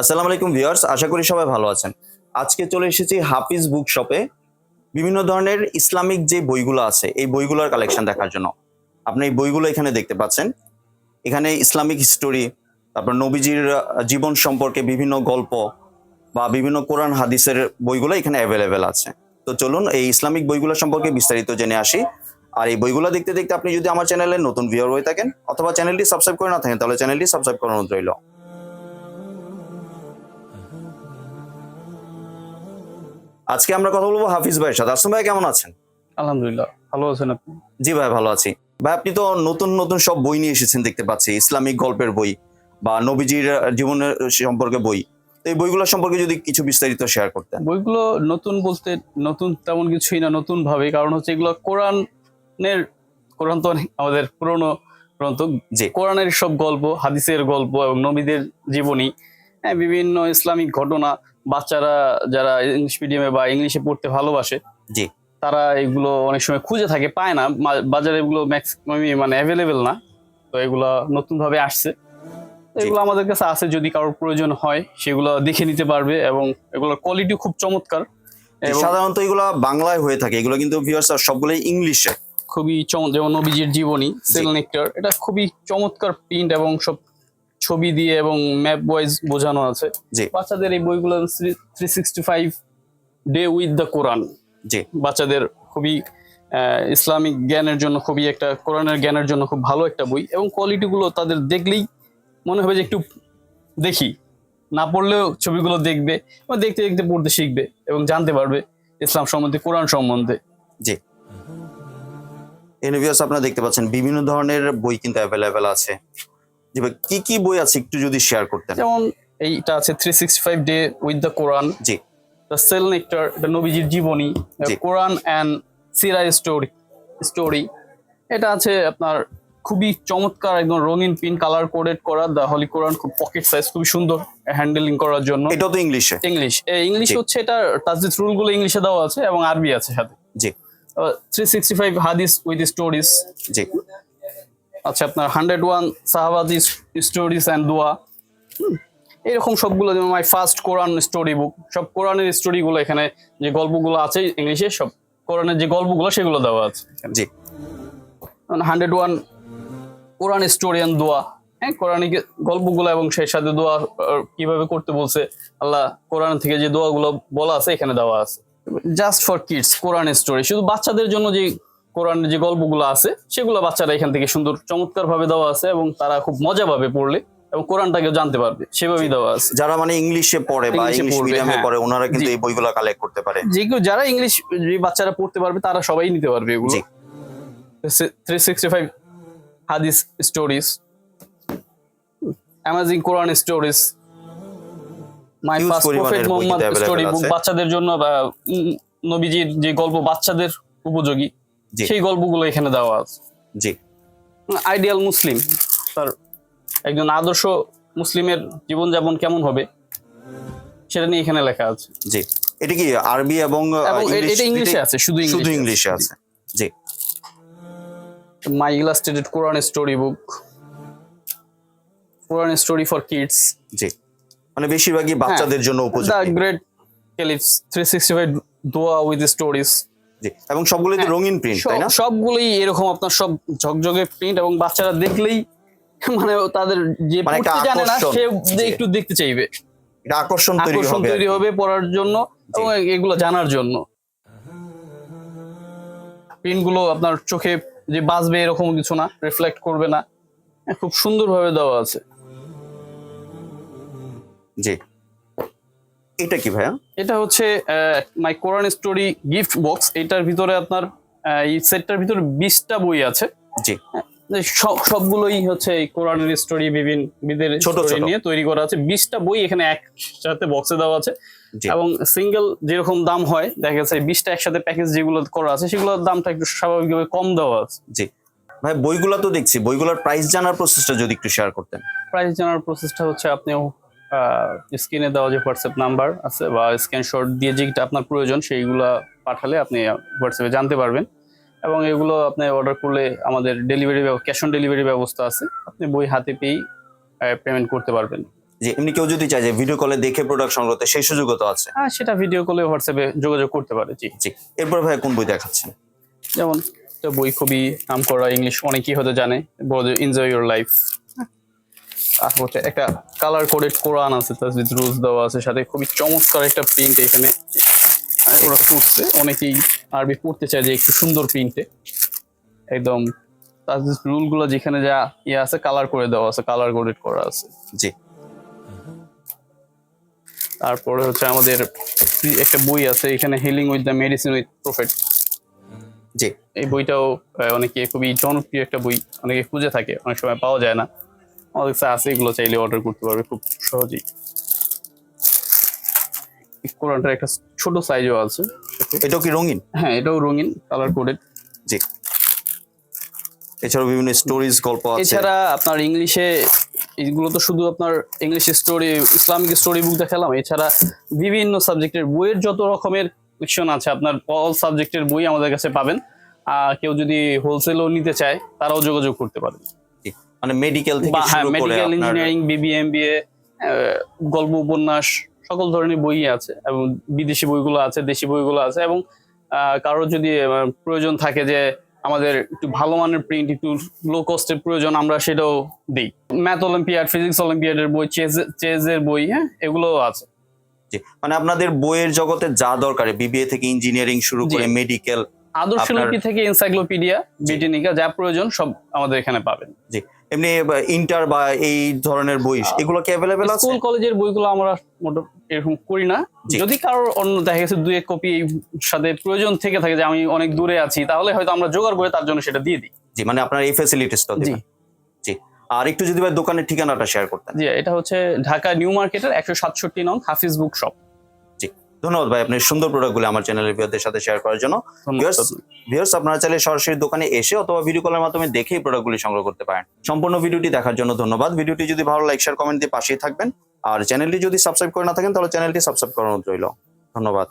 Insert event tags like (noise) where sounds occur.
আসসালামু আলাইকুম ভিউয়ার্স, আশা করি সবাই ভালো আছেন। আজকে চলে এসেছি হাফিজ বুক শপে। বিভিন্ন ধরনের ইসলামিক যে বইগুলো আছে, এই বইগুলোর কালেকশন দেখার জন্য। আপনি এই বইগুলো এখানে দেখতে পাচ্ছেন। এখানে ইসলামিক হিস্টোরি তারপর নবীজির জীবন সম্পর্কে বিভিন্ন গল্প বা বিভিন্ন কোরআন হাদিসের বইগুলো এখানে অ্যাভেলেবেল আছে। তো চলুন এই ইসলামিক বইগুলো সম্পর্কে বিস্তারিত জেনে আসি। আর এই বইগুলো দেখতে দেখতে আপনি যদি আমার চ্যানেলে নতুন ভিউয়ার হয়ে থাকেন, অথবা চ্যানেলটি সাবস্ক্রাইব করে না থাকেন, তাহলে চ্যানেলটি সাবস্ক্রাইব করানো রইল। আজকে আমরা কথা বলব হাফিজ ভাইয়ের সাথে। আসলাম ভাই কেমন আছেন? আলহামদুলিল্লাহ ভালো আছেন আপনি? জি ভাই ভালো আছি। ভাই আপনি তো নতুন নতুন সব বই নিয়ে এসেছেন দেখতে পাচ্ছি ইসলামিক গল্পের বই বা নবীজির জীবনের সম্পর্কে বই। তো এই বইগুলো সম্পর্কে যদি কিছু বিস্তারিত শেয়ার করতেন। বইগুলো নতুন বলতে নতুন তেমন কিছুই না নতুন ভাবে কারণ হচ্ছে এগুলো কোরআনের কোরআন তো অনেক আমাদের পুরনো গ্রন্থ। জি। কোরআনের সব গল্প হাদিসের গল্প এবং নবীদের জীবনী হ্যাঁ বিভিন্ন ইসলামিক ঘটনা বাচ্চারা যারা ইংলিশ মিডিয়ামে বা ইংলিশে পড়তে ভালোবাসে জি। তারা এগুলো অনেক সময় খুঁজে থাকে পায় না। বাজারে এগুলো ম্যাক্সিমামই মানে অ্যাভেলেবেল না। তো এগুলো নতুন ভাবে আসছে এগুলো আমাদের কাছে আছে যদি কারোর প্রয়োজন হয় সেগুলো দেখে নিতে পারবে এবং এগুলোর কোয়ালিটি খুব চমৎকার। সাধারণত এগুলো বাংলায় হয়ে থাকে। এগুলো কিন্তু ভিউয়ার্স সবগুলোই ইংলিশে খুবই চমৎ যেমন নবীজির জীবনী সেল নেক্টার এটা খুবই চমৎকার প্রিন্ট এবং সব ছবি দিয়ে এবং ম্যাপ ওয়াইজ বোঝানো আছে। জি। বাচ্চাদের এই বইগুলো three sixty five day with the Quran জি। বাচ্চাদের খুবই ইসলামিক জ্ঞানের জন্য খুবই একটা কোরআনের জ্ঞানের জন্য খুব ভালো একটা বই এবং কোয়ালিটিগুলো তাদের দেখলেই মনে হবে যে একটু দেখি। না পড়লেও ছবিগুলো দেখবে বা দেখতে দেখতে পড়তে শিখবে এবং জানতে পারবে ইসলাম সম্বন্ধে কোরআন সম্বন্ধে। জি। ভিউয়ার্স আপনারা দেখতে পাচ্ছেন বিভিন্ন ধরনের বই কিন্তু অ্যাভেলেবেল আছে। জি ভাই কি কি বই আছে একটু যদি শেয়ার করতেন? যেমন এইটা আছে three sixty five day with the Quran G the sealed nectar the নবীজির জীবনী। Quran and Seerah story story এটা আছে আপনার খুবই চমৎকার একদম রঙিন পিন কালার কোডেড করা দ্য হলি কোরআন খুব পকেট সাইজ খুবই সুন্দর হ্যান্ডেলিং করার জন্য। এটাও তো ইংলিশে ইংলিশ ইংলিশ হচ্ছে এটা তাজদিদ রুলগুলো ইংলিশে দেওয়া আছে এবং আরবি আছে সাথে। জি। Three sixty five hadith with stories জি। আচ্ছা আপনার হান্ড্রেড ওয়ান সাহাবাদি স্টোরিজ অ্যান্ড দোয়া এরকম সবগুলো যেমন মাই ফার্স্ট কোরআন স্টোরি বুক সব কোরআনের স্টোরিগুলো এখানে যে গল্পগুলো আছে ইংলিশে সব কোরআনের যে গল্পগুলো সেগুলো দেওয়া আছে জি। Hundred one Quran story and dua হ্যাঁ কোরআনিক গল্পগুলো এবং সেই সাথে দোয়া কীভাবে করতে বলছে আল্লাহ কোরআন থেকে যে দোয়াগুলো বলা আছে এখানে দেওয়া আছে। Just for kids Quran story শুধু বাচ্চাদের জন্য যে কোরআনের যে গল্পগুলো আছে সেগুলো বাচ্চারা এখান থেকে সুন্দর চমৎকার ভাবে দেওয়া আছে এবং তারা খুব মজা পাবে পড়লে এবং কোরআনটাকেও জানতে পারবে সেভাবেই দেওয়া আছে যারা মানে ইংলিশে পড়ে বা ইংলিশ মিডিয়ামে হ্যাঁ। পড়ে ওনারা কিন্তু এই বইগুলো কালেক্ট করতে পারে যে কেউ যারা ইংলিশ যে বাচ্চারা পড়তে পারবে তারা সবাই নিতে পারবে এগুলো জি। Three sixty five hadith stories amazing Quran stories my first prophet Muhammad story book বাচ্চাদের জন্য বা নবীজির যে গল্প বাচ্চাদের উপযোগী। সেই গল্পগুলো এখানে দেওয়া আছে। জি। আইডিয়াল মুসলিম তার একজন আদর্শ মুসলিমের জীবনযাপন কেমন হবে সেটা নিয়ে এখানে লেখা আছে। জি। এটা কি আরবি এবং এটা ইংলিশে আছে শুধু শুধু ইংলিশে আছে। জি। My illustrated Quran storybook, Quran story for kids, জি। মানে বেশিরভাগই বাচ্চাদের জন্য উপযোগী। Great Caliphs 365 Dua with stories. এবং সবগুলোই তো রঙিন প্রিন্ট তাই না? সব- সবগুলোই এরকম আপনার সব ঝকঝকে প্রিন্ট এবং বাচ্চারা দেখলেই (laughs) মানে তাদের যে মানে পড়তে জানে না। সে একটু দেখতে চাইবে। এটা আকর্ষণ তৈরি হবে আর তৈরি হবে পড়ার জন্য এবং এগুলো জানার জন্য। প্রিন্টগুলো আপনার চোখে যে বাজবে এরকম কিছু না রিফ্লেক্ট করবে না। হ্যাঁ, খুব সুন্দরভাবে দেওয়া আছে। জি। এটা কি ভাইয়া? এটা হচ্ছে my Quran story gift box এটার ভিতরে আপনার এই সেটটার ভিতরে বিশটা বই আছে। জি। সবগুলোই হচ্ছে এই কোরআনের স্টোরি বিভিন্ন বিদের ছোট story নিয়ে তৈরি করা আছে। বিশটা বই এখানে একসাথে বক্সে দেওয়া আছে। এবং সিঙ্গেল যেরকম দাম হয় দেখা যাচ্ছে বিশটা একসাথে প্যাকেজ যেগুলো করা আছে সেগুলোর দামটা একটু স্বাভাবিকভাবে কম দেওয়া আছে। জি। ভাই বইগুলা তো দেখছি। বইগুলোর প্রাইস জানার প্রসেসটা যদি একটু শেয়ার করতেন। প্রাইস জানার প্রসেসটা হচ্ছে আপনিও স্ক্রিনে দেওয়া যে হোয়াটসঅ্যাপ নাম্বার আছে বা স্ক্রিনশট দিয়ে যেটা আপনার প্রয়োজন সেইগুলো পাঠালে আপনি হোয়াটসঅ্যাপে জানতে পারবেন। এবং এগুলো আপনি অর্ডার করলে আমাদের ডেলিভারি ক্যাশ অন ডেলিভারি ব্যবস্থা আছে। আপনি বই হাতে পেয়েই পেমেন্ট করতে পারবেন। যে এমনি কেউ যদি চায় যে ভিডিও কলে দেখে প্রোডাক্ট সংগ্রহ করতে সেই সুযোগও তো আছে। হ্যাঁ সেটা ভিডিও কলে হোয়াটসঅ্যাপে যোগাযোগ করতে পারে জি। জি এরপর ভাই কোন বই দেখাচ্ছেন? যেমন বই খুবই নাম করা ইংলিশ অনেকেই হয়তো জানে বড় এনজয় ইউর লাইফ তারপর হচ্ছে একটা কালার কোডেড কোরআন আছে তাজবিদ রুলস দেওয়া আছে সাথে খুবই চমৎকার একটা প্রিন্ট এখানে। আর ওরা করছে অনেকেই আরবি পড়তে চায় যে একটু সুন্দর প্রিন্টে একদম তাজবিদ রুলগুলো যেখানে যা ইয়ে আছে কালার করে দেওয়া আছে কালার কোডেড করা আছে। জি। তারপরে হচ্ছে আমাদের একটা বই আছে এখানে healing with the medicine with prophet ji. এই বইটাও অনেকে খুবই জনপ্রিয় একটা বই অনেকে খুঁজে থাকে অনেক সময় পাওয়া যায় না। আমাদের কাছে আছে এগুলো চাইলে অর্ডার করতে পারবে খুব সহজেই। কোরআনটার একটা ছোট সাইজও আছে এটাও কি রঙিন? হ্যাঁ এটাও রঙিন কালার কোডেড জি। এছাড়াও বিভিন্ন স্টোরিজ গল্প আছে। এছাড়া আপনার ইংলিশে এইগুলো তো শুধু আপনার English story Islamic story book দেখালাম। এছাড়া বিভিন্ন সাবজেক্টের বইয়ের যত রকমের কোয়েশন আছে আপনার অল সাবজেক্টের বই আমাদের কাছে পাবেন। আর কেউ যদি হোলসেলও নিতে চায় তারাও যোগাযোগ করতে পারেন। মানে মেডিকেল থেকে হ্যাঁ শুরু করে মেডিকেল ইঞ্জিনিয়ারিং বিবিএমবিএ গল্প উপন্যাস সকল ধরনের বই আছে এবং বিদেশি বইগুলো আছে দেশি বইগুলো আছে এবং কারোর যদি প্রয়োজন থাকে যে আমাদের একটু ভালো মানের প্রিন্ট একটু লো কস্টের প্রয়োজন আমরা সেটাও দিই। ম্যাথ অলিম্পিয়াড ফিজিক্স অলিম্পিয়াডের বই চেজ চেজের বই হ্যাঁ এগুলোও আছে। জি। মানে আপনাদের বইয়ের জগতে যা দরকার বিবিএ থেকে ইঞ্জিনিয়ারিং শুরু করে মেডিকেল আদর্শ লিপি থেকে এনসাইক্লোপিডিয়া ব্রিটানিকা যা প্রয়োজন সব আমাদের এখানে পাবেন। এমনি ইন্টার বা এই ধরনের বই এগুলো কি অ্যাভেলেবেল আছে? স্কুল কলেজের বইগুলো আমরা এরকম করি না। যদি কারোর অন্য দেখা গেছে দুই এক কপি সাথে প্রয়োজন থেকে থাকে যে আমি অনেক দূরে আছি তাহলে হয়তো আমরা জোগাড় করে তার জন্য সেটা দিয়ে দিই। জি মানে আপনার এই ফ্যাসিলিটিসটা দিবেন। জি। আর একটু যদি ভাই দোকানের ঠিকানাটা শেয়ার করতেন। জি এটা হচ্ছে ঢাকা নিউ মার্কেটের একশো সাতষট্টি নং হাফিজ বুক শপ। ধন্যবাদ ভাই আপনার সুন্দর প্রোডাক্টগুলো আমার চ্যানেলের ভিউয়ারদের সাথে শেয়ার করার জন্য। ভিউয়ার্স আপনারা চাইলে সরাসরি দোকানে এসে অথবা ভিডিও কলের মাধ্যমে দেখেই প্রোডাক্টগুলি সংগ্রহ করতে পারেন। সম্পূর্ণ ভিডিওটি দেখার জন্য ধন্যবাদ। ভিডিওটি যদি ভালো লাইক শেয়ার কমেন্ট দিয়ে পাশেই থাকবেন। আর চ্যানেলটি যদি সাবস্ক্রাইব করে না থাকেন তাহলে চ্যানেলটি সাবস্ক্রাইব করানো রইল। ধন্যবাদ।